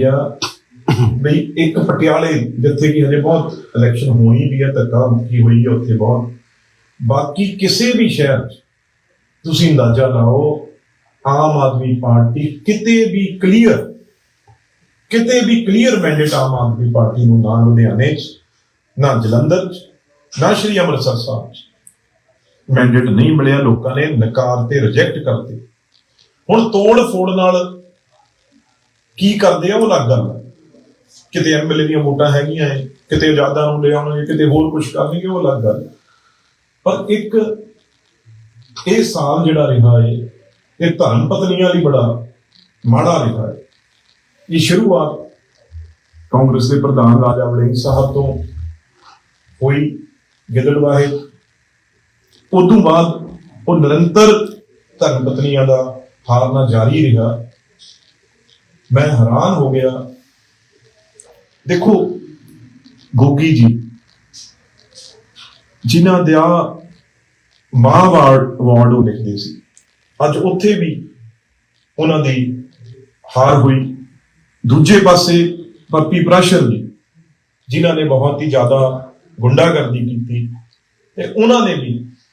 ਜਾਂ ਬਈ ਇੱਕ ਪਟਿਆਲੇ ਜਿੱਥੇ ਕਿ ਹਜੇ ਬਹੁਤ ਇਲੈਕਸ਼ਨ ਹੋਣੀ ਵੀ ਹੈ ਧੱਕਾ ਮੁੱਕੀ ਹੋਈ ਹੈ ਉੱਥੇ ਬਹੁਤ। ਬਾਕੀ ਕਿਸੇ ਵੀ ਸ਼ਹਿਰ ਤੁਸੀਂ ਅੰਦਾਜ਼ਾ ਲਾਓ, ਆਮ ਆਦਮੀ ਪਾਰਟੀ ਕਿਤੇ ਵੀ ਕਲੀਅਰ ਕਿਤੇ ਵੀ clear mandate Aam Aadmi Party ਨੂੰ ਨਾ ਲੁਧਿਆਣੇ 'ਚ, ਨਾ ਜਲੰਧਰ 'ਚ, ਨਾ ਸ਼੍ਰੀ ਅੰਮ੍ਰਿਤਸਰ ਸਾਹਿਬ 'ਚ। ਮੈਂਡੇਟ ਨਹੀਂ ਮਿਲਿਆ, ਲੋਕਾਂ ਨੇ ਨਕਾਰ ਤੇ ਰਿਜੈਕਟ ਕਰਤੇ। ਹੁਣ ਤੋੜ ਫੋੜ ਨਾਲ ਕੀ ਕਰਦੇ ਆ ਉਹ ਅਲੱਗ ਗੱਲ ਹੈ ਕਿਤੇ ਐਮਐਲਏ ਦੀਆਂ ਵੋਟਾਂ ਹੈਗੀਆਂ ਐ ਕਿਤੇ ਆਜ਼ਾਦਾਂ ਨੂੰ ਲੈ ਆਉਣਗੇ, ਕਿਤੇ ਹੋਰ ਕੁਝ ਕਰਨਗੇ, ਉਹ ਅਲੱਗ ਗੱਲ ਪਰ ਇੱਕ ਇਹ ਸਾਲ ਜਿਹੜਾ ਰਿਹਾ ਏ, ਇਹ ਧਰਮ ਪਤਨੀਆਂ ਲਈ ਬੜਾ ਮਾੜਾ ਰਿਹਾ ਹੈ ਇਹ ਸ਼ੁਰੂਆਤ ਕਾਂਗਰਸ ਦੇ ਪ੍ਰਧਾਨ ਰਾਜਾ ਵੜਿੰਗ ਸਾਹਿਬ ਤੋਂ ਹੋਈ ਗਿੱਦੜਵਾਹੇ ਤੋਂ ਬਾਅਦ ਉਹ ਨਿਰੰਤਰ ਧਰਮ ਪਤਨੀਆਂ ਦਾ ਹਾਰਨਾ ਜਾਰੀ ਰਿਹਾ। ਮੈਂ ਹੈਰਾਨ ਹੋ ਗਿਆ। ਦੇਖੋ, ਗੋਗੀ ਜੀ, ਜਿਨ੍ਹਾਂ ਦਾ ਮਾਹਵਾਰਡ ਅਵਾਰਡ ਉਹ ਲਿਖਦੇ ਸੀ। ਅੱਜ ਉੱਥੇ ਵੀ ਉਹਨਾਂ ਦੀ ਹਾਰ ਹੋਈ। ਦੂਜੇ ਪਾਸੇ ਪੱਪੀ ਪ੍ਰਸ਼ਰ ਜੀ ਜਿਨ੍ਹਾਂ ਨੇ ਬਹੁਤ ਹੀ ਜ਼ਿਆਦਾ ਗੁੰਡਾਗਰਦੀ ਕੀਤੀ ਤੇ ਉਹਨਾਂ ਨੇ ਵੀ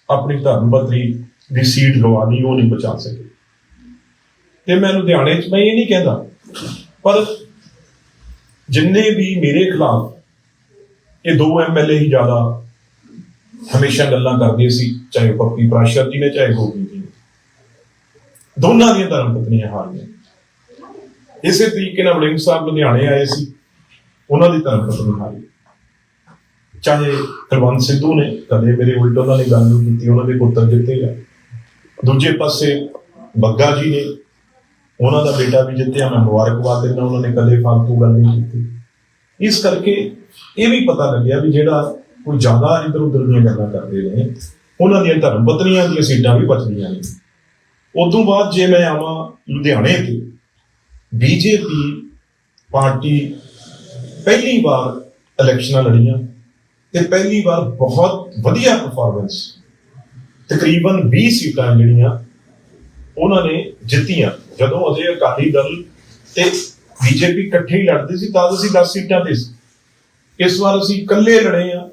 ਆਪਣੀ ਧਰਮ ਪਤਨੀ ਦੀ ਸੀਟ ਲਵਾ ਲਈ, ਉਹ ਨਹੀਂ ਬਚਾ ਸਕੇ। ਤੇ ਮੈਂ ਲੁਧਿਆਣੇ 'ਚ ਮੈਂ ਇਹ ਨਹੀਂ ਕਹਿੰਦਾ ਪਰ ਜਿੰਨੇ ਵੀ ਮੇਰੇ ਖਿਲਾਫ ਇਹ ਦੋ ਐਮਐਲਏ ਹੀ ਜ਼ਿਆਦਾ ਹਮੇਸ਼ਾ ਗੱਲਾਂ ਕਰਦੇ ਸੀ, ਚਾਹੇ ਉਹ ਪੱਪੀ ਪ੍ਰਾਸ਼ਰ ਜੀ ਨੇ, ਚਾਹੇ ਗੋਗੀ ਜੀ ਨੇ। ਦੋਨਾਂ ਦੀਆਂ ਧਰਮ ਪਤਨੀਆਂ ਹਾਰ ਇਸੇ ਤਰੀਕੇ ਨਾਲ ਵੜਿੰਗ ਸਾਹਿਬ ਲੁਧਿਆਣੇ ਆਏ ਸੀ, ਉਹਨਾਂ ਦੀ ਧਰਮ ਪਤਨੀ ਹਾਰੀ ਚਾਹੇ ਕੁਲਵੰਤ ਸਿੱਧੂ ਨੇ ਕਦੇ ਮੇਰੇ ਉਲਟ ਉਹਨਾਂ ਨੇ ਗੱਲ ਨਹੀਂ ਕੀਤੀ, ਉਹਨਾਂ ਦੇ ਪੁੱਤਰ ਜਿੱਤੇ ਆ ਦੂਜੇ ਪਾਸੇ ਬੱਗਾ ਜੀ ਨੇ ਉਹਨਾਂ ਦਾ ਬੇਟਾ ਵੀ ਜਿੱਤਿਆ, ਮੈਂ ਮੁਬਾਰਕਬਾਦ ਦਿੰਦਾ ਉਹਨਾਂ ਨੇ ਕਦੇ ਫालतू ਗੱਲ ਨਹੀਂ ਕੀਤੀ। ਇਸ ਕਰਕੇ ਇਹ ਵੀ ਪਤਾ ਲੱਗਿਆ ਵੀ ਜਿਹੜਾ ਕੋਈ ਜ਼ਿਆਦਾ ਇਧਰ ਉਧਰ ਦੀਆਂ ਗੱਲਾਂ ਕਰਦੇ ਨੇ, ਉਹਨਾਂ ਦੀਆਂ ਧਰਮ ਪਤਨੀਆਂ ਦੀਆਂ ਸੀਟਾਂ ਵੀ ਬਚਦੀਆਂ ਨੇ। ਉਦੋਂ ਬਾਅਦ ਜੇ ਮੈਂ ਆਵਾਂ ਲੁਧਿਆਣੇ ਤੇ, ਬੀਜੇਪੀ ਪਾਰਟੀ ਪਹਿਲੀ ਵਾਰ ਇਲੈਕਸ਼ਨਾਂ ਲੜੀਆਂ ਤੇ ਪਹਿਲੀ ਵਾਰ ਬਹੁਤ ਵਧੀਆ ਪਰਫਾਰਮੈਂਸ ਤਕਰੀਬਨ 20 ਸੀਟਾਂ ਜਿਹੜੀਆਂ ਉਹਨਾਂ ਨੇ ਜਿੱਤੀਆਂ। ਜਦੋਂ ਅਜੇ ਅਕਾਲੀ ਦਲ ਤੇ ਬੀਜੇਪੀ ਇਕੱਠੇ ਹੀ ਲੜਦੇ ਸੀ, ਤਾਂ ਅਸੀਂ 10 ਸੀਟਾਂ ਤੇ ਸੀ। ਇਸ ਵਾਰ ਅਸੀਂ ਇਕੱਲੇ ਲੜੇ ਆ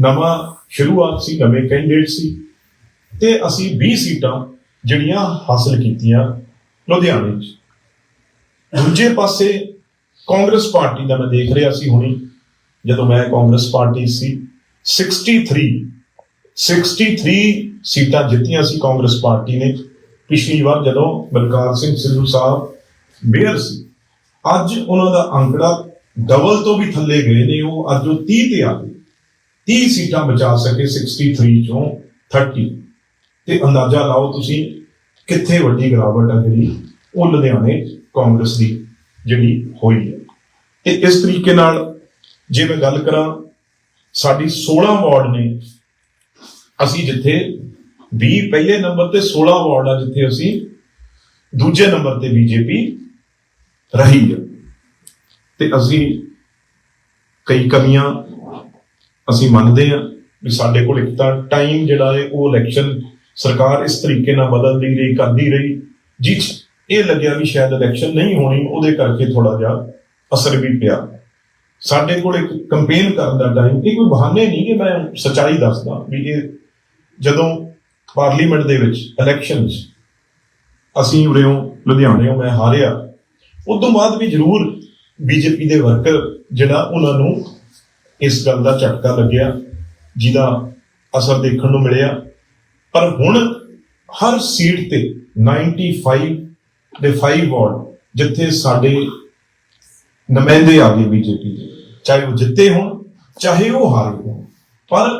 ਨਵਾਂ ਸ਼ੁਰੂਆਤ ਸੀ, ਨਵੇਂ ਕੈਂਡੀਡੇਟ ਸੀ। ਤੇ ਅਸੀਂ 20 ਸੀਟਾਂ ਜਿਹੜੀਆਂ ਹਾਸਲ ਕੀਤੀਆਂ ਲੁਧਿਆਣੇ 'ਚ। ਦੂਜੇ ਪਾਸੇ ਕਾਂਗਰਸ ਪਾਰਟੀ ਦਾ ਮੈਂ ਦੇਖ ਰਿਹਾ ਸੀ ਹੁਣੀ, ਜਦੋਂ ਮੈਂ ਕਾਂਗਰਸ ਪਾਰਟੀ ਸੀ 63 63 ਸੀਟਾਂ ਜਿੱਤੀਆਂ ਸੀ ਕਾਂਗਰਸ ਪਾਰਟੀ ਨੇ। ਪਿਛਲੀ ਵਾਰ ਜਦੋਂ ਬਲਕਾਰ ਸਿੰਘ ਸਿੱਧੂ ਸਾਹਿਬ ਮੇਅਰ ਸੀ, ਅੱਜ ਉਹਨਾਂ ਦਾ ਅੰਕੜਾ ਡਬਲ ਤੋਂ ਵੀ ਥੱਲੇ ਗਏ ਨੇ। ਉਹ ਅੱਜ ਉਹ 30 ਤੇ ਆ ਗਏ। 30 ਸੀਟਾਂ ਬਚਾ ਸਕੇ 63 ਚੋਂ 30 ਤੇ ਅੰਦਾਜ਼ਾ ਲਾਓ ਤੁਸੀਂ ਕਿੱਥੇ ਵੱਡੀ ਗਿਰਾਵਟ ਆ ਜਿਹੜੀ ਉਹ ਲੁਧਿਆਣੇ ਕਾਂਗਰਸ ਦੀ ਜਿਹੜੀ ਹੋਈ ਹੈ। ਤੇ ਇਸ ਤਰੀਕੇ ਨਾਲ ਜੇ ਮੈਂ ਗੱਲ ਕਰਾਂ, ਸਾਡੀ 16 ਵਾਰਡ ਨੇ ਅਸੀਂ ਜਿੱਥੇ 20 ਪਹਿਲੇ ਨੰਬਰ ਤੇ 16 ਵਾਰਡ ਆ ਜਿੱਥੇ ਅਸੀਂ, ਦੂਜੇ ਨੰਬਰ ਤੇ ਬੀਜੇਪੀ ਰਹੀ ਹੈ ਤੇ ਅਸੀਂ ਕਈ ਕਮੀਆਂ ਅਸੀਂ ਮੰਨਦੇ ਹਾਂ ਵੀ ਸਾਡੇ ਕੋਲ ਇੱਕ ਤਾਂ ਟਾਈਮ ਜਿਹੜਾ ਹੈ, ਉਹ ਇਲੈਕਸ਼ਨ ਸਰਕਾਰ ਇਸ ਤਰੀਕੇ ਨਾਲ ਬਦਲਦੀ ਰਹੀ, ਕਰਦੀ ਰਹੀ, ਜਿਸ 'ਚ ਇਹ ਲੱਗਿਆ ਵੀ ਸ਼ਾਇਦ ਇਲੈਕਸ਼ਨ ਨਹੀਂ ਹੋਣੀ, ਉਹਦੇ ਕਰਕੇ ਥੋੜਾ ਜਿਹਾ ਅਸਰ ਵੀ ਪਿਆ। ਸਾਡੇ ਕੋਲ ਇੱਕ ਕੰਪੇਨ ਕਰਨ ਦਾ ਟਾਈਮ ਇਹ ਕੋਈ ਬਹਾਨੇ ਨਹੀਂ ਕਿ ਮੈਂ ਸੱਚਾਈ ਦੱਸਦਾ ਵੀ ਇਹ ਜਦੋਂ ਪਾਰਲੀਮੈਂਟ ਦੇ ਵਿੱਚ ਇਲੈਕਸ਼ਨਸ ਅਸੀਂ ਉਰਿਓਂ ਲੁਧਿਆਣਿਓਂ ਮੈਂ ਹਾਰਿਆ। ਉਦੋਂ ਬਾਅਦ ਵੀ ਜ਼ਰੂਰ ਬੀਜੇਪੀ ਦੇ ਵਰਕਰ ਜਿਹੜਾ ਉਹਨਾਂ ਨੂੰ ਇਸ ਗੱਲ ਦਾ ਝਟਕਾ ਲੱਗਿਆ, ਜਿਹਦਾ ਅਸਰ ਦੇਖਣ ਨੂੰ ਮਿਲਿਆ। ਪਰ ਹੁਣ ਹਰ ਸੀਟ ਤੇ 95 ਦੇ 5 ਵਾਰਡ ਜਿੱਥੇ ਸਾਡੇ ਨੁਮਾਇੰਦੇ ਆ ਗਏ ਬੀਜੇਪੀ ਦੇ, ਚਾਹੇ ਉਹ ਜਿੱਤੇ ਹੋਣ, ਚਾਹੇ ਉਹ ਹਾਰੇ ਹੋਣ। ਪਰ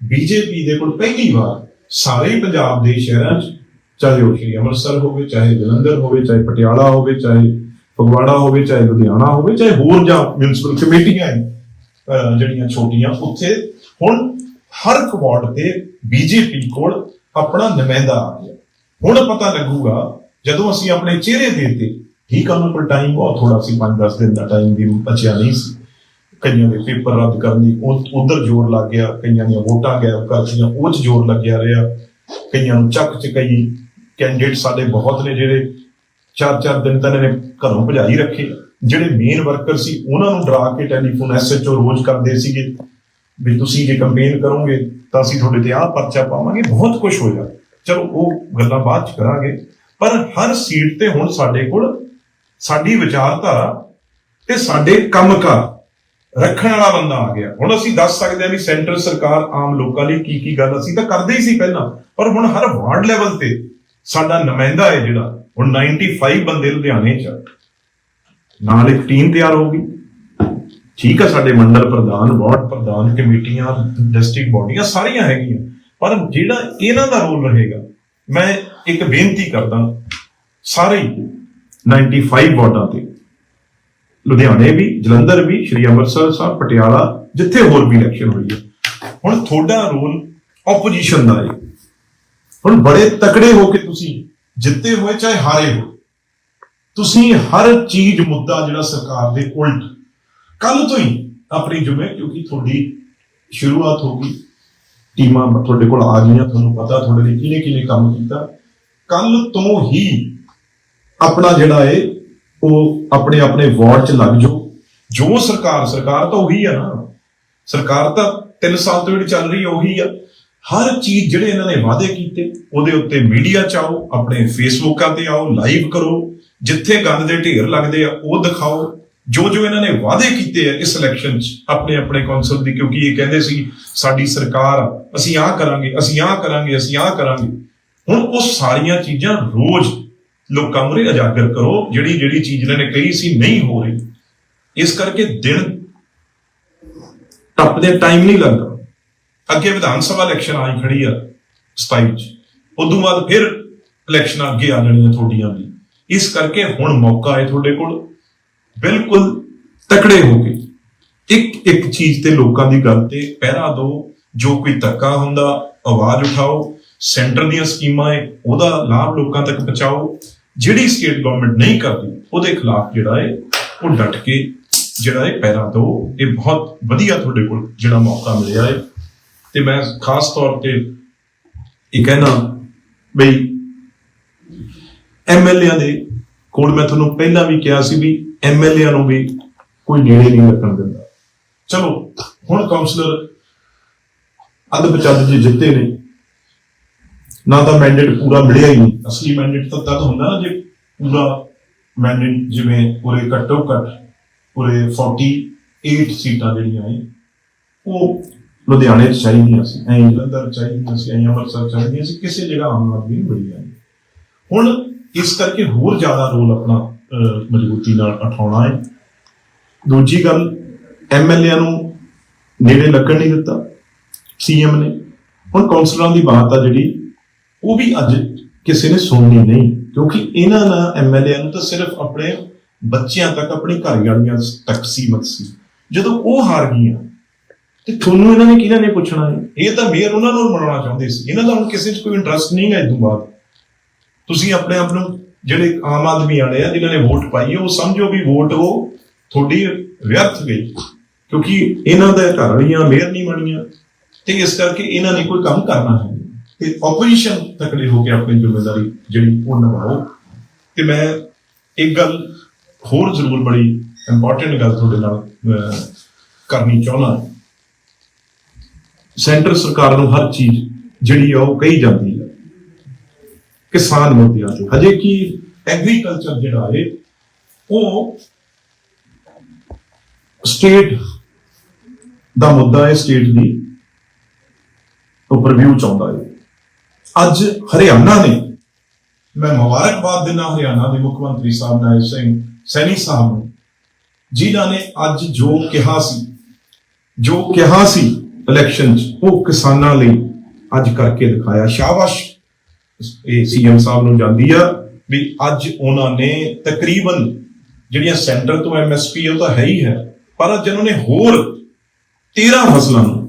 ਬੀਜੇਪੀ ਦੇ ਕੋਲ ਪਹਿਲੀ ਵਾਰ ਸਾਰੇ ਪੰਜਾਬ ਦੇ ਸ਼ਹਿਰਾਂ 'ਚ, ਚਾਹੇ ਉਹ ਸ਼੍ਰੀ ਅੰਮ੍ਰਿਤਸਰ ਹੋਵੇ, ਚਾਹੇ ਜਲੰਧਰ ਹੋਵੇ, ਚਾਹੇ ਪਟਿਆਲਾ ਹੋਵੇ, ਚਾਹੇ ਫਗਵਾੜਾ ਹੋਵੇ, ਚਾਹੇ ਲੁਧਿਆਣਾ ਹੋਵੇ, ਚਾਹੇ ਹੋਰ ਜਾਂ ਮਿਊਨਿਸਪਲ ਕਮੇਟੀਆਂ ਅਹ, ਜਿਹੜੀਆਂ ਛੋਟੀਆਂ, ਉੱਥੇ ਹੁਣ ਹਰ ਇੱਕ ਵਾਰਡ ਤੇ ਬੀਜੇਪੀ ਕੋਲ ਆਪਣਾ ਨੁਮਾਇੰਦਾ ਆ ਗਿਆ। ਹੁਣ ਪਤਾ ਲੱਗੂਗਾ, ਜਦੋਂ ਅਸੀਂ ਆਪਣੇ ਚਿਹਰੇ ਦੇ ਦਿੱਤੇ ਠੀਕ ਆ, ਉਹਨਾਂ ਕੋਲ ਟਾਈਮ ਬਹੁਤ ਥੋੜਾ ਸੀ 5-10 ਦਿਨ ਦਾ ਟਾਈਮ ਵੀ ਬਚਿਆ ਨਹੀਂ ਸੀ। ਕਈਆਂ ਦੇ ਪੇਪਰ ਰੱਦ ਕਰਨ ਦੀ ਉਧਰ ਜ਼ੋਰ ਲੱਗ ਗਿਆ, ਕਈਆਂ ਦੀਆਂ ਵੋਟਾਂ ਗਾਇਬ ਕਰਤੀਆਂ ਉਹ 'ਚ ਜ਼ੋਰ ਲੱਗਿਆ ਰਿਹਾ। ਕਈਆਂ ਨੂੰ ਚੱਕ ਚ ਕਈ ਕੈਂਡੀਡੇਟ ਸਾਡੇ ਬਹੁਤ ਨੇ ਜਿਹੜੇ ਚਾਰ ਚਾਰ ਦਿਨ ਤਾਂ ਇਹਨਾਂ ਨੇ ਘਰੋਂ ਭਜਾਈ ਰੱਖੇ। ਜਿਹੜੇ ਮੇਨ ਵਰਕਰ ਸੀ, ਉਹਨਾਂ ਨੂੰ ਡਰਾ ਕੇ ਟੈਲੀਫੋਨ ਐਸਐਚਓ ਰੋਜ਼ ਕਰਦੇ ਸੀਗੇ ਵੀ ਤੁਸੀਂ ਜੇ ਕੰਪੇਨ ਕਰੋਗੇ, ਤਾਂ ਅਸੀਂ ਤੁਹਾਡੇ ਤੇ ਆਹ ਪਰਚਾ ਪਾਵਾਂਗੇ, ਬਹੁਤ ਕੁਝ ਜਾ ਚਲੋ, ਉਹ ਗੱਲਾਂ ਬਾਅਦ ਚ ਕਰਾਂਗੇ। ਪਰ ਹਰ ਸੀਟ ਤੇ ਹੁਣ ਸਾਡੇ ਕੋਲ ਸਾਡੀ ਵਿਚਾਰਧਾਰਾ ਤੇ ਸਾਡੇ ਕੰਮਕਾਰ ਰੱਖਣ ਵਾਲਾ ਬੰਦਾ ਆ ਗਿਆ। ਹੁਣ ਅਸੀਂ ਦੱਸ ਸਕਦੇ ਹਾਂ ਵੀ ਸੈਂਟਰ ਸਰਕਾਰ ਆਮ ਲੋਕਾਂ ਲਈ ਕੀ ਕੀ ਗੱਲ ਅਸੀਂ ਤਾਂ ਕਰਦੇ ਹੀ ਸੀ ਪਹਿਲਾਂ, ਪਰ ਹੁਣ ਹਰ ਵਾਰਡ ਲੈਵਲ ਤੇ ਸਾਡਾ ਨੁਮਾਇੰਦਾ ਹੈ ਜਿਹੜਾ, ਹੁਣ 95 ਬੰਦੇ ਲੁਧਿਆਣੇ ਚ ਆ। ਨਾਲ ਇੱਕ ਟੀਮ ਤਿਆਰ ਹੋ ਗਈ ਠੀਕ ਆ, ਸਾਡੇ ਮੰਡਲ ਪ੍ਰਧਾਨ, ਵਾਰਡ ਪ੍ਰਧਾਨ, ਕਮੇਟੀਆਂ ਡਿਸਟ੍ਰਿਕਟ ਬੋਡੀਆਂ ਸਾਰੀਆਂ ਹੈਗੀਆਂ। ਪਰ ਜਿਹੜਾ ਇਹਨਾਂ ਦਾ ਰੋਲ ਰਹੇਗਾ, ਮੈਂ ਇੱਕ ਬੇਨਤੀ ਕਰਦਾ, ਸਾਰੇ ਹੀ 95 ਵਾਰਡਾਂ ਤੇ ਲੁਧਿਆਣੇ ਵੀ, ਜਲੰਧਰ ਵੀ, ਸ਼੍ਰੀ ਅੰਮ੍ਰਿਤਸਰ ਸਾਹਿਬ, ਪਟਿਆਲਾ, ਜਿੱਥੇ ਹੋਰ ਵੀ ਇਲੈਕਸ਼ਨ ਹੋਈ ਹੈ। ਹੁਣ ਤੁਹਾਡਾ ਰੋਲ ਆਪੋਜੀਸ਼ਨ ਦਾ ਹੈ। ਹੁਣ ਬੜੇ ਤਕੜੇ ਹੋ ਕੇ ਤੁਸੀਂ ਜਿੱਤੇ ਹੋਏ, ਚਾਹੇ ਹਾਰੇ ਹੋ ਤੁਸੀਂ ਹਰ ਚੀਜ਼ ਮੁੱਦਾ ਜਿਹੜਾ ਸਰਕਾਰ ਦੇ ਉਲਟ। ਕੱਲ ਤੋਂ ਹੀ ਆਪਣੀ ਜਿਵੇਂ, ਕਿਉਂਕਿ ਤੁਹਾਡੀ ਸ਼ੁਰੂਆਤ ਹੋ ਗਈ। ਟੀਮਾਂ ਤੁਹਾਡੇ ਕੋਲ ਆ ਗਈਆਂ, ਤੁਹਾਨੂੰ ਪਤਾ ਤੁਹਾਡੇ ਲਈ ਕਿਹਨੇ ਕਿਹਨੇ ਕੰਮ ਕੀਤਾ। ਕੱਲ ਤੋਂ ਹੀ ਆਪਣਾ ਜਿਹੜਾ ਹੈ ਉਹ ਆਪਣੇ ਆਪਣੇ ਵਾਰਡ 'ਚ ਲੱਗ ਜਾਓ। ਜੋ ਸਰਕਾਰ ਸਰਕਾਰ ਤਾਂ ਉਹੀ ਆ ਨਾ। ਸਰਕਾਰ ਤਾਂ 3 ਸਾਲ ਤੋਂ ਜਿਹੜੀ ਚੱਲ ਰਹੀ ਹੈ ਉਹੀ ਆ। ਹਰ ਚੀਜ਼ ਜਿਹੜੇ ਇਹਨਾਂ ਨੇ ਵਾਅਦੇ ਕੀਤੇ ਉਹਦੇ ਉੱਤੇ ਮੀਡੀਆ 'ਚ ਆਓ ਆਪਣੇ ਫੇਸਬੁੱਕਾਂ ਤੇ ਆਓ ਲਾਈਵ ਕਰੋ। ਜਿੱਥੇ ਗੰਦ ਦੇ ਢੇਰ ਲੱਗਦੇ ਆ ਉਹ ਦਿਖਾਓ। ਜੋ ਜੋ ਇਹਨਾਂ ਨੇ ਵਾਅਦੇ ਕੀਤੇ ਆ ਇਸ ਇਲੈਕਸ਼ਨ 'ਚ ਆਪਣੇ ਆਪਣੇ ਕੌਂਸਲ ਦੀ ਕਿਉਂਕਿ ਇਹ ਕਹਿੰਦੇ ਸੀ ਸਾਡੀ ਸਰਕਾਰ ਆ, ਅਸੀਂ ਆਹ ਕਰਾਂਗੇ ਅਸੀਂ ਆਹ ਕਰਾਂਗੇ ਅਸੀਂ ਆਹ ਕਰਾਂਗੇ। ਹੁਣ ਉਹ ਸਾਰੀਆਂ ਚੀਜ਼ਾਂ ਰੋਜ਼ ਲੋਕਾਂ ਮੁਰੇ ਉਜਾਗਰ ਕਰੋ, ਜਿਹੜੀ ਜਿਹੜੀ ਚੀਜ਼ ਇਹਨਾਂ ਨੇ ਕਹੀ ਸੀ ਨਹੀਂ ਹੋ ਰਹੀ, ਇਸ ਕਰਕੇ ਦਿਨ ਟੱਪਦੇ ਟਾਈਮ ਨਹੀਂ ਲੱਗਦਾ। ਅੱਗੇ ਵਿਧਾਨ ਸਭਾ ਇਲੈਕਸ਼ਨ ਆਈ ਖੜੀ ਆ 27 ਚ। ਉਦੋਂ ਬਾਅਦ ਫਿਰ ਇਲੈਕਸ਼ਨਾਂ ਅੱਗੇ ਆ ਜਾਣੀਆਂ ਤੁਹਾਡੀਆਂ ਵੀ। ਇਸ ਕਰਕੇ ਹੁਣ ਮੌਕਾ ਹੈ ਤੁਹਾਡੇ ਕੋਲ, ਬਿਲਕੁਲ ਤਕੜੇ ਹੋ ਕੇ। ਇੱਕ ਇੱਕ ਚੀਜ਼ ਤੇ ਲੋਕਾਂ ਦੀ ਗੱਲ ਤੇ ਪਹਿਰਾ ਦਿਓ, ਜੋ ਕੋਈ ਧੱਕਾ ਹੁੰਦਾ, ਆਵਾਜ਼ ਉਠਾਓ, ਸੈਂਟਰ ਦੀਆਂ ਸਕੀਮਾਂ ਹੈ ਉਹਦਾ ਲਾਭ ਲੋਕਾਂ ਤੱਕ ਪਹੁੰਚਾਓ। ਜਿਹੜੀ ਸਟੇਟ ਗਵਰਨਮੈਂਟ ਨਹੀਂ ਕਰਦੀ, ਉਹਦੇ ਖਿਲਾਫ ਜਿਹੜਾ ਹੈ, ਉਹ ਡਟ ਕੇ ਜਿਹੜਾ ਹੈ ਪਹਿਰਾ ਦਿਓ ਇਹ ਬਹੁਤ ਵਧੀਆ ਤੁਹਾਡੇ ਕੋਲ ਜਿਹੜਾ ਮੌਕਾ ਮਿਲਿਆ ਹੈ। ਤੇ ਮੈਂ ਖਾਸ ਤੌਰ ਤੇ ਇਹ ਕਹਿਣਾ ਬਈ ਐਮਐਲਏਆਂ ਦੇ ਕੋਲ ਮੈਂ ਤੁਹਾਨੂੰ ਪਹਿਲਾਂ ਵੀ ਕਿਹਾ ਸੀ ਵੀ ਐਮਐਲਏਆਂ ਨੂੰ ਵੀ ਕੋਈ ਨੇੜੇ ਨਹੀਂ ਲੱਗਣ ਦਿੰਦਾ। ਚਲੋ, ਹੁਣ ਕਾਉਂਸਲਰ ਅੱਧ ਬਚੱਦ ਜੀ ਜਿੱਤੇ ਨੇ। ਨਾ ਤਾਂ ਮੈਂਡੇਟ ਪੂਰਾ ਮਿਲਿਆ ਹੀ ਨਹੀਂ। ਅਸਲੀ ਮੈਂਡੇਟ ਤਾਂ ਤਦ ਹੁੰਦਾ ਨਾ ਜੇ ਪੂਰਾ ਮੈਂਡੇਟ ਜਿਵੇਂ ਪੂਰੇ ਘੱਟੋ ਘੱਟ ਪੂਰੇ 48 ਸੀਟਾਂ ਜਿਹੜੀਆਂ ਹੈ ਉਹ ਲੁਧਿਆਣੇ ਚ ਚਾਹੀਦੀਆਂ ਸੀ। ਐਂ ਜਲੰਧਰ ਚਾਹੀਦੀਆਂ ਸੀ ਐਂ ਅੰਮ੍ਰਿਤਸਰ ਚਾਹੀਦੀਆਂ ਸੀ ਕਿਸੇ ਜਗ੍ਹਾ ਆਮ ਆਦਮੀ ਨੂੰ ਮਿਲੀ ਜਾਂਦੀ ਹੁਣ ਇਸ ਕਰਕੇ ਹੋਰ ਜ਼ਿਆਦਾ ਰੋਲ ਆਪਣਾ ਮਜ਼ਬੂਤੀ ਨਾਲ ਉਠਾਉਣਾ ਹੈ। ਦੂਜੀ ਗੱਲ ਐਮਐਲਏ ਨੂੰ ਨੇੜੇ ਲੱਗਣ ਨਹੀਂ ਦਿੱਤਾ ਸੀਐਮ ਨੇ। ਹੁਣ ਕਾਉਂਸਲਰਾਂ ਦੀ ਬਾਤ ਆ ਜਿਹੜੀ ਉਹ ਵੀ ਅੱਜ ਕਿਸੇ ਨੇ ਸੁਣਨੀ ਨਹੀਂ, ਕਿਉਂਕਿ ਇਹਨਾਂ ਨਾਲ ਐਮਐਲਏ ਨੂੰ ਤਾਂ ਸਿਰਫ ਆਪਣੇ ਬੱਚਿਆਂ ਤੱਕ, ਆਪਣੀ ਘਰ ਵਾਲੀਆਂ ਤੱਕ ਸੀਮਤ ਸੀ। ਜਦੋਂ ਉਹ ਹਾਰ ਗਈਆਂ, ਤੇ ਤੁਹਾਨੂੰ ਇਹਨਾਂ ਨੇ ਕਿਹਨਾਂ ਨੇ ਪੁੱਛਣਾ ਹੈ? ਇਹ ਤਾਂ ਮੇਅਰ ਉਹਨਾਂ ਨੂੰ ਬਣਾਉਣਾ ਚਾਹੁੰਦੇ ਸੀ। ਇਹਨਾਂ ਦਾ ਹੁਣ ਕਿਸੇ 'ਚ ਕੋਈ ਇੰਟਰਸਟ ਨਹੀਂ ਹੈ ਇਦੋਂ ਬਾਅਦ। ਤੁਸੀਂ ਆਪਣੇ ਆਪ ਨੂੰ ਜਿਹੜੇ ਆਮ ਆਦਮੀ ਵਾਲੇ ਆ, ਜਿਨ੍ਹਾਂ ਨੇ ਵੋਟ ਪਾਈ ਹੈ ਉਹ ਸਮਝੋ ਵੀ ਵੋਟ ਉਹ ਤੁਹਾਡੀ ਵਿਅਰਥ ਗਈ, ਕਿਉਂਕਿ ਇਹਨਾਂ ਦਾ ਘਰ ਵਾਲੀਆਂ ਮੇਅਰ ਨਹੀਂ ਬਣੀਆਂ, ਤੇ ਇਸ ਕਰਕੇ ਇਹਨਾਂ ਨੇ ਕੋਈ ਕੰਮ ਕਰਨਾ ਹੈ। ਤੇ ਆਪੋਜੀਸ਼ਨ ਤਕੜੇ ਹੋ ਕੇ ਆਪਣੀ ਜ਼ਿੰਮੇਵਾਰੀ ਜਿਹੜੀ ਉਹ ਨਿਭਾਓ। ਤੇ ਮੈਂ ਇੱਕ ਗੱਲ ਹੋਰ ਜ਼ਰੂਰ ਬੜੀ ਇੰਪੋਰਟੈਂਟ ਗੱਲ ਤੁਹਾਡੇ ਨਾਲ ਕਰਨੀ ਚਾਹੁੰਦਾ। ਸੈਂਟਰ ਸਰਕਾਰ ਨੂੰ ਹਰ ਚੀਜ਼ ਜਿਹੜੀ ਆ ਉਹ ਕਹੀ ਜਾਂਦੀ ਹੈ ਕਿਸਾਨ ਮੁੱਦਿਆਂ ਤੇ ਹਜੇ ਕਿ ਐਗਰੀਕਲਚਰ ਜਿਹੜਾ ਹੈ ਉਹ ਸਟੇਟ ਦਾ ਮੁੱਦਾ ਹੈ ਸਟੇਟ ਦੀ ਉੱਪਰ ਵਿਊ ਚਾਹੁੰਦਾ ਹੈ ਅੱਜ ਹਰਿਆਣਾ ਨੇ, ਮੈਂ ਮੁਬਾਰਕਬਾਦ ਦਿੰਦਾ ਹਰਿਆਣਾ ਦੇ ਮੁੱਖ ਮੰਤਰੀ ਸਾਹਿਬ ਨਾਇਬ ਸਿੰਘ ਸੈਣੀ ਸਾਹਿਬ ਨੂੰ, ਜਿਨ੍ਹਾਂ ਨੇ ਅੱਜ ਜੋ ਕਿਹਾ ਸੀ, ਜੋ ਕਿਹਾ ਸੀ ਇਲੈਕਸ਼ਨ 'ਚ, ਉਹ ਕਿਸਾਨਾਂ ਲਈ ਅੱਜ ਕਰਕੇ ਦਿਖਾਇਆ। ਸ਼ਾਬਾਸ਼! ਇਹ ਸੀਐਮ ਸਾਹਿਬ ਨੂੰ ਜਾਂਦੀ ਆ ਵੀ ਅੱਜ ਉਹਨਾਂ ਨੇ ਤਕਰੀਬਨ ਜਿਹੜੀਆਂ ਸੈਂਟਰ ਤੋਂ ਐਮਐਸਪੀ ਉਹ ਤਾਂ ਹੈ ਹੀ ਹੈ, ਪਰ ਅੱਜ ਉਹਨਾਂ ਨੇ ਹੋਰ 13 ਫਸਲਾਂ ਨੂੰ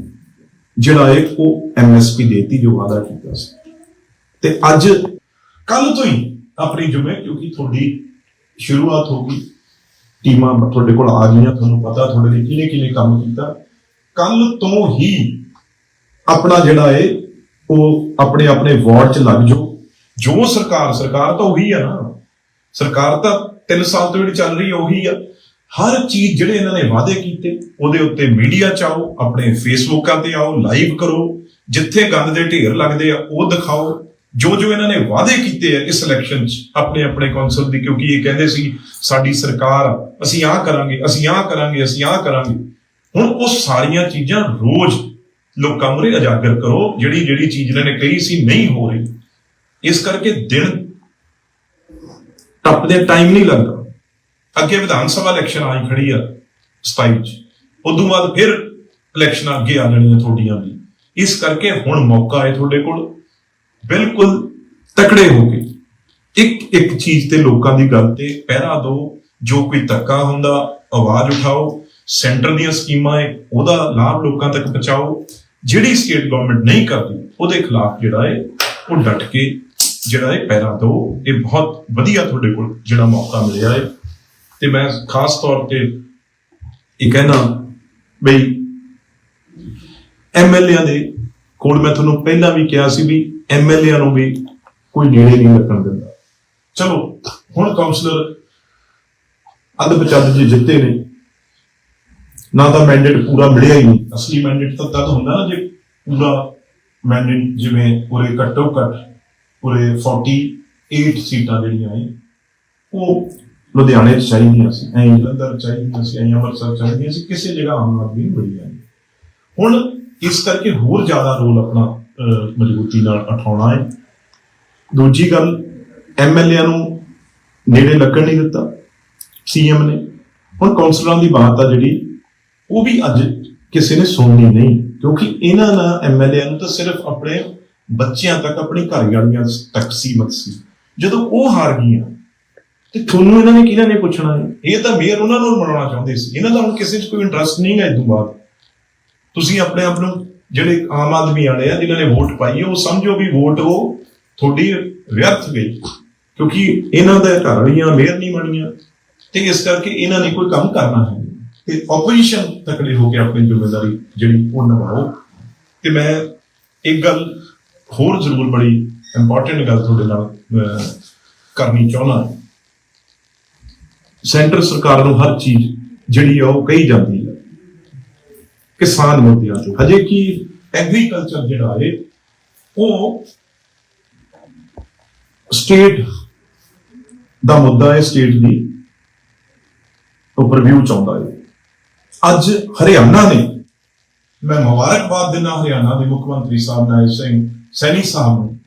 ਜਿਹੜਾ ਹੈ ਉਹ ਐਮਐਸਪੀ ਦੇਤੀ, ਜੋ ਵਾਅਦਾ ਕੀਤਾ ਸੀ। ਤੇ ਅੱਜ, ਕੱਲ ਤੋਂ ਹੀ ਆਪਣੀ ਜਿਵੇਂ, ਕਿਉਂਕਿ ਤੁਹਾਡੀ ਸ਼ੁਰੂਆਤ ਹੋ ਗਈ, ਟੀਮਾਂ ਤੁਹਾਡੇ ਕੋਲ ਆ ਗਈਆਂ, ਤੁਹਾਨੂੰ ਪਤਾ ਤੁਹਾਡੇ ਲਈ ਕਿਹਨੇ ਕਿਹਨੇ ਕੰਮ ਕੀਤਾ। ਕੱਲ ਤੋਂ ਹੀ ਆਪਣਾ ਜਿਹੜਾ ਹੈ ਉਹ ਆਪਣੇ ਆਪਣੇ ਵਾਰਡ 'ਚ ਲੱਗ ਜਾਓ। ਜੋ ਸਰਕਾਰ ਸਰਕਾਰ ਤਾਂ ਉਹੀ ਆ ਨਾ। ਸਰਕਾਰ ਤਾਂ 3 ਸਾਲ ਤੋਂ ਜਿਹੜੀ ਚੱਲ ਰਹੀ ਹੈ ਉਹੀ ਆ। ਹਰ ਚੀਜ਼ ਜਿਹੜੇ ਇਹਨਾਂ ਨੇ ਵਾਅਦੇ ਕੀਤੇ, ਉਹਦੇ ਉੱਤੇ ਮੀਡੀਆ ਚ ਆਓ, ਆਪਣੇ ਫੇਸਬੁੱਕਾਂ ਤੇ ਆਓ, ਲਾਈਵ ਕਰੋ। ਜਿੱਥੇ ਗੰਦ ਦੇ ਢੇਰ ਲੱਗਦੇ ਆ, ਉਹ ਦਿਖਾਓ। ਜੋ ਜੋ ਇਹਨਾਂ ਨੇ ਵਾਅਦੇ ਕੀਤੇ ਆ ਇਸ ਇਲੈਕਸ਼ਨ 'ਚ ਆਪਣੇ ਆਪਣੇ ਕੌਂਸਲ ਦੀ ਕਿਉਂਕਿ ਇਹ ਕਹਿੰਦੇ ਸੀ ਸਾਡੀ ਸਰਕਾਰ ਆ, ਅਸੀਂ ਆਹ ਕਰਾਂਗੇ ਅਸੀਂ ਆਹ ਕਰਾਂਗੇ ਅਸੀਂ ਆਹ ਕਰਾਂਗੇ। ਹੁਣ ਉਹ ਸਾਰੀਆਂ ਚੀਜ਼ਾਂ ਰੋਜ਼ ਲੋਕਾਂ ਮੁਰੇ ਉਜਾਗਰ ਕਰੋ ਜਿਹੜੀ ਜਿਹੜੀ ਚੀਜ਼ ਇਹਨਾਂ ਨੇ ਕਹੀ ਸੀ ਨਹੀਂ ਹੋ ਰਹੀ। ਇਸ ਕਰਕੇ ਦਿਨ ਟੱਪਦੇ ਟਾਈਮ ਨਹੀਂ ਲੱਗਦਾ। ਅੱਗੇ ਵਿਧਾਨ ਸਭਾ ਇਲੈਕਸ਼ਨ ਆਈ ਖੜੀ ਆ 27 ਚ। ਉਦੋਂ ਬਾਅਦ ਫਿਰ ਇਲੈਕਸ਼ਨਾਂ ਅੱਗੇ ਆ ਜਾਣੀਆਂ ਤੁਹਾਡੀਆਂ ਵੀ। ਇਸ ਕਰਕੇ ਹੁਣ ਮੌਕਾ ਹੈ ਤੁਹਾਡੇ ਕੋਲ। ਬਿਲਕੁਲ ਤਕੜੇ ਹੋ ਕੇ ਇੱਕ ਇੱਕ ਚੀਜ਼ ਤੇ ਲੋਕਾਂ ਦੀ ਗੱਲ ਤੇ ਪਹਿਰਾ ਦਿਓ, ਜੋ ਕੋਈ ਧੱਕਾ ਹੁੰਦਾ, ਆਵਾਜ਼ ਉਠਾਓ, ਸੈਂਟਰ ਦੀਆਂ ਸਕੀਮਾਂ ਹੈ ਉਹਦਾ ਲਾਭ ਲੋਕਾਂ ਤੱਕ ਪਹੁੰਚਾਓ। ਜਿਹੜੀ ਸਟੇਟ ਗਵਰਨਮੈਂਟ ਨਹੀਂ ਕਰਦੀ, ਉਹਦੇ ਖਿਲਾਫ ਜਿਹੜਾ ਹੈ ਉਹ ਡਟ ਕੇ ਜਿਹੜਾ ਹੈ ਪਹਿਰਾ ਦਿਓ। ਇਹ ਬਹੁਤ ਵਧੀਆ ਤੁਹਾਡੇ ਕੋਲ ਜਿਹੜਾ ਮੌਕਾ ਮਿਲਿਆ ਹੈ ਤੇ ਮੈਂ ਖਾਸ ਤੌਰ ਤੇ ਇਹ ਕਹਿਣਾ ਬਈ ਐਮਐਲਏਆਂ ਦੇ ਕੋਲ ਮੈਂ ਤੁਹਾਨੂੰ ਪਹਿਲਾਂ ਵੀ ਕਿਹਾ ਸੀ ਵੀ ਐਮਐਲਏਆਂ ਨੂੰ ਵੀ ਕੋਈ ਨੇੜੇ ਨਹੀਂ ਲੱਗਣ ਦਿੰਦਾ। ਚਲੋ ਹੁਣ ਕਾਉਂਸਲਰ ਅੱਧ ਬਚੱਦ ਜੇ ਜਿੱਤੇ ਨੇ ਨਾ ਤਾਂ ਮੈਂਡੇਟ ਪੂਰਾ ਮਿਲਿਆ ਹੀ ਨਹੀਂ। ਅਸਲੀ ਮੈਂਡੇਟ ਤਾਂ ਤਦ ਹੁੰਦਾ ਨਾ ਜੇ ਪੂਰਾ ਮੈਂਡੇਟ ਜਿਵੇਂ ਪੂਰੇ ਘੱਟੋ ਘੱਟ ਪੂਰੇ 48 ਸੀਟਾਂ ਜਿਹੜੀਆਂ ਹੈ ਉਹ ਲੁਧਿਆਣੇ ਚ ਚਾਹੀਦੀਆਂ ਸੀ। ਐਂ ਜਲੰਧਰ ਚਾਹੀਦੀਆਂ ਸੀ ਐਂ ਅੰਮ੍ਰਿਤਸਰ ਚਾਹੀਦੀਆਂ ਸੀ ਕਿਸੇ ਜਗ੍ਹਾ ਆਮ ਆਦਮੀ ਨੂੰ ਮਿਲੀਆਂ। ਨਹੀਂ ਹੁਣ ਇਸ ਕਰਕੇ ਹੋਰ ਜ਼ਿਆਦਾ ਰੋਲ ਆਪਣਾ ਮਜ਼ਬੂਤੀ ਨਾਲ ਉਠਾਉਣਾ ਹੈ। ਦੂਜੀ ਗੱਲ ਐਮਐਲਏ ਨੂੰ ਨੇੜੇ ਲੱਗਣ ਨਹੀਂ ਦਿੱਤਾ ਸੀਐਮ ਨੇ। ਹੁਣ ਕਾਉਂਸਲਰਾਂ ਦੀ ਬਾਤ ਆ ਜਿਹੜੀ, ਉਹ ਵੀ ਅੱਜ ਕਿਸੇ ਨੇ ਸੁਣਨੀ ਨਹੀਂ, ਕਿਉਂਕਿ ਇਹਨਾਂ ਦਾ ਐਮਐਲਏ ਨੂੰ ਤਾਂ ਸਿਰਫ ਆਪਣੇ ਬੱਚਿਆਂ ਤੱਕ, ਆਪਣੀ ਘਰ ਵਾਲੀਆਂ ਤੱਕ ਸੀਮਤ ਸੀ। ਜਦੋਂ ਉਹ ਹਾਰ ਗਈਆਂ, ਤੇ ਤੁਹਾਨੂੰ ਇਹਨਾਂ ਨੇ ਕਿਹਨਾਂ ਨੇ ਪੁੱਛਣਾ ਹੈ? ਇਹ ਤਾਂ ਮੇਅਰ ਉਹਨਾਂ ਨੂੰ ਬਣਾਉਣਾ ਚਾਹੁੰਦੇ ਸੀ। ਇਹਨਾਂ ਦਾ ਹੁਣ ਕਿਸੇ 'ਚ ਕੋਈ ਇੰਟਰਸਟ ਨਹੀਂ ਹੈ ਇਸ ਤੋਂ ਬਾਅਦ। ਤੁਸੀਂ ਆਪਣੇ ਆਪ ਨੂੰ ਜਿਹੜੇ ਆਮ ਆਦਮੀ ਵਾਲੇ ਆ, ਜਿਨ੍ਹਾਂ ਨੇ ਵੋਟ ਪਾਈ ਉਹ ਸਮਝੋ ਵੀ ਵੋਟ ਉਹ ਤੁਹਾਡੀ ਵਿਅਰਥ ਗਈ। ਕਿਉਂਕਿ ਇਹਨਾਂ ਦਾ ਘਰ ਵਾਲੀਆਂ ਮੇਅਰ ਨਹੀਂ ਬਣੀਆਂ ਤੇ ਇਸ ਕਰਕੇ ਇਹਨਾਂ ਨੇ ਕੋਈ ਕੰਮ ਕਰਨਾ ਹੈ ਤੇ ਆਪੋਜੀਸ਼ਨ ਤਕੜੇ ਹੋ ਕੇ ਆਪਣੀ ਜ਼ਿੰਮੇਵਾਰੀ ਜਿਹੜੀ ਉਹ ਨਿਭਾਓ। ਤੇ ਮੈਂ ਇੱਕ ਗੱਲ ਹੋਰ ਜ਼ਰੂਰ ਬੜੀ ਇੰਪੋਰਟੈਂਟ ਗੱਲ ਤੁਹਾਡੇ ਨਾਲ ਕਰਨੀ ਚਾਹੁੰਦਾ। ਸੈਂਟਰ ਸਰਕਾਰ ਨੂੰ ਹਰ ਚੀਜ਼ ਜਿਹੜੀ ਆ ਉਹ ਕਹੀ ਜਾਂਦੀ ਕਿਸਾਨ ਮੁੱਦਿਆਂ ਤੇ ਹਜੇ ਕਿ ਐਗਰੀਕਲਚਰ ਜਿਹੜਾ ਹੈ, ਉਹ ਸਟੇਟ ਦਾ ਮੁੱਦਾ ਹੈ ਸਟੇਟ ਦੀ ਉਹ ਰਿਵਿਊ ਚਾਹੁੰਦਾ ਹੈ। ਅੱਜ ਹਰਿਆਣਾ ਨੇ, ਮੈਂ ਮੁਬਾਰਕਬਾਦ ਦਿੰਦਾ ਹਰਿਆਣਾ ਦੇ ਮੁੱਖ ਮੰਤਰੀ ਸਾਹਿਬ ਨਾਇਬ ਸਿੰਘ ਸੈਣੀ ਸਾਹਿਬ ਨੂੰ,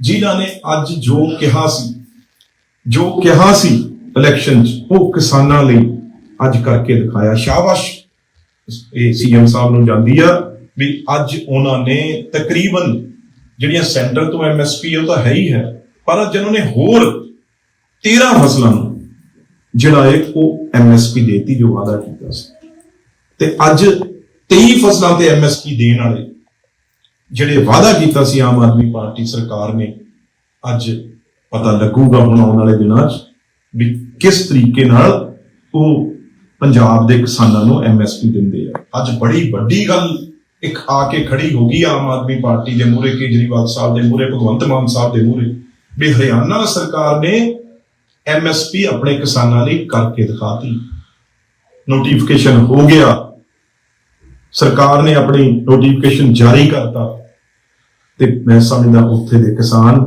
ਜਿਨ੍ਹਾਂ ਨੇ ਅੱਜ ਜੋ ਕਿਹਾ ਸੀ, ਜੋ ਕਿਹਾ ਸੀ ਇਲੈਕਸ਼ਨ 'ਚ, ਉਹ ਕਿਸਾਨਾਂ ਲਈ ਅੱਜ ਕਰਕੇ ਦਿਖਾਇਆ। ਸ਼ਾਬਾਸ਼। ਇਹ ਸੀਐਮ ਸਾਹਿਬ ਨੂੰ ਜਾਂਦੀ ਆ ਵੀ ਅੱਜ ਉਹਨਾਂ ਨੇ ਤਕਰੀਬਨ ਜਿਹੜੀਆਂ ਸੈਂਟਰ ਤੋਂ ਐਮਐਸਪੀ ਉਹ ਤਾਂ ਹੈ ਹੀ ਹੈ, ਪਰ ਅੱਜ ਉਹਨਾਂ ਨੇ ਹੋਰ 13 ਫਸਲਾਂ ਨੂੰ ਜਿਹੜਾ ਹੈ ਉਹ ਐਮਐਸਪੀ ਦੇਤੀ ਜੋ ਵਾਅਦਾ ਕੀਤਾ ਸੀ। ਤੇ ਅੱਜ 23 ਫਸਲਾਂ ਤੇ ਐਮਐਸਪੀ ਦੇਣ ਵਾਲੇ ਜਿਹੜੇ ਵਾਅਦਾ ਕੀਤਾ ਸੀ ਆਮ ਆਦਮੀ ਪਾਰਟੀ ਸਰਕਾਰ ਨੇ, ਅੱਜ ਪਤਾ ਲੱਗੂਗਾ ਹੁਣ ਆਉਣ ਵਾਲੇ ਦਿਨਾਂ 'ਚ ਵੀ ਕਿਸ ਤਰੀਕੇ ਨਾਲ ਉਹ ਪੰਜਾਬ ਦੇ ਕਿਸਾਨਾਂ ਨੂੰ ਐਮਐਸਪੀ ਦਿੰਦੇ ਆ। ਅੱਜ ਬੜੀ ਵੱਡੀ ਗੱਲ ਇੱਕ ਆ ਕੇ ਖੜੀ ਹੋ ਗਈ ਆਮ ਆਦਮੀ ਪਾਰਟੀ ਦੇ ਮੂਹਰੇ, ਕੇਜਰੀਵਾਲ ਸਾਹਿਬ ਦੇ ਮੂਹਰੇ, ਭਗਵੰਤ ਮਾਨ ਸਾਹਿਬ ਦੇ ਮੂਹਰੇ। ਵੀ ਹਰਿਆਣਾ ਸਰਕਾਰ ਨੇ ਐਮਐਸਪੀ ਆਪਣੇ ਕਿਸਾਨਾਂ ਲਈ ਕਰਕੇ ਦਿਖਾਤੀ। ਨੋਟੀਫਿਕੇਸ਼ਨ ਹੋ ਗਿਆ। ਸਰਕਾਰ ਨੇ ਆਪਣੀ ਨੋਟੀਫਿਕੇਸ਼ਨ ਜਾਰੀ ਕਰਤਾ। ਤੇ ਮੈਂ ਸਮਝਦਾ ਉੱਥੇ ਦੇ ਕਿਸਾਨ